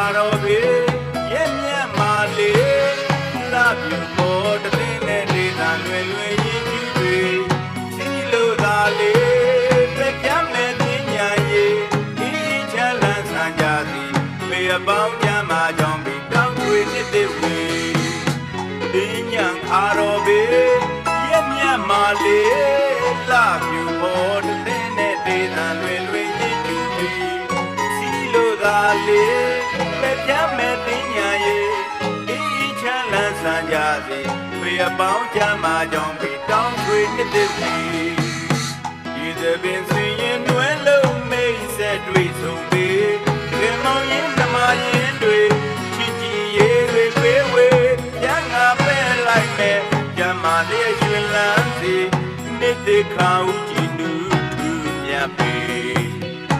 ါတော်ပေရဲ့မြတ်မာလေးလာပြပေါ်တသိနဲ့ဒေသလွယ်လွယ်ရည်ကြီးတွေစီလိုသာလေးပြကြမဲ့တင်ညာရေးဒီချမ်းလန်းဆန်းကြသည်ပေအပေါင်းကြမှာကြောင့်ပြီးတောင်းတွေနှစ်သက်ဝေဒီညံအားတော်ပေရဲ့မြတ်မာလေးလာပြပေါ်တသိနဲ့ဒေသလွယ်လွယ်ရည်ကြီးတွေစီလိုသာလေ ပဲပြမဲ့တင်ညာရဲ့အေးချမ်းလန်းဆန်းကြစေဖေအပေါင်းချမ်းမာကြောင့်ပြီးတောင်းခွေနှစ်သက်စီဒီသပင်စင်ရင်တွဲလုံးမိတ်ဆက်တွေ့ဆုံးပြီးတကယ်မောင်ရင်ဓမ္မရင်တွေချစ်ကြည်ရေးတွေပေးဝေရငါပဲလိုက်မဲ့ကြမ်းမာလေးရွှင်လန်းစီနှစ်သက်ခါဦးကြည်နူးသူမြတ်ပေ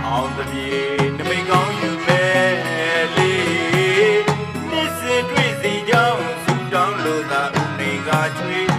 အောင်တပြေနမိတ်ကောင်း သာဥနေကချွေ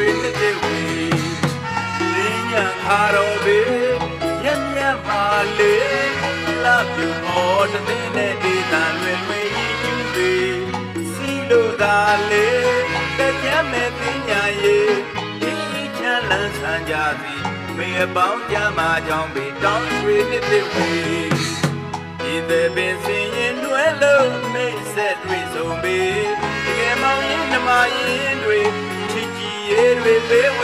တွေတစ်တစ်ဝီဒီညံခါတော်ပေရဲ့မြတ်မာလေးလာပြူပေါ်တတဲ့နဲ့ဒေသာလွယ်လွယ်ရည်ကြီးတွေစီလိုသာလေတကြမ်းမဲ့ပညာရေးဒီချမ်းလန်းဆန်းကြသည်မေအပေါင်းကြမှာကြောင့်ပေတောင်းရွှေနှစ်သက်ဝေဒီတဲ့ပင်စင်ရင်တွဲလို့မိတ်ဆက်တွေ့ဆုံးပေတကယ်မောင်ရင်ဓမ္မရင် Baby.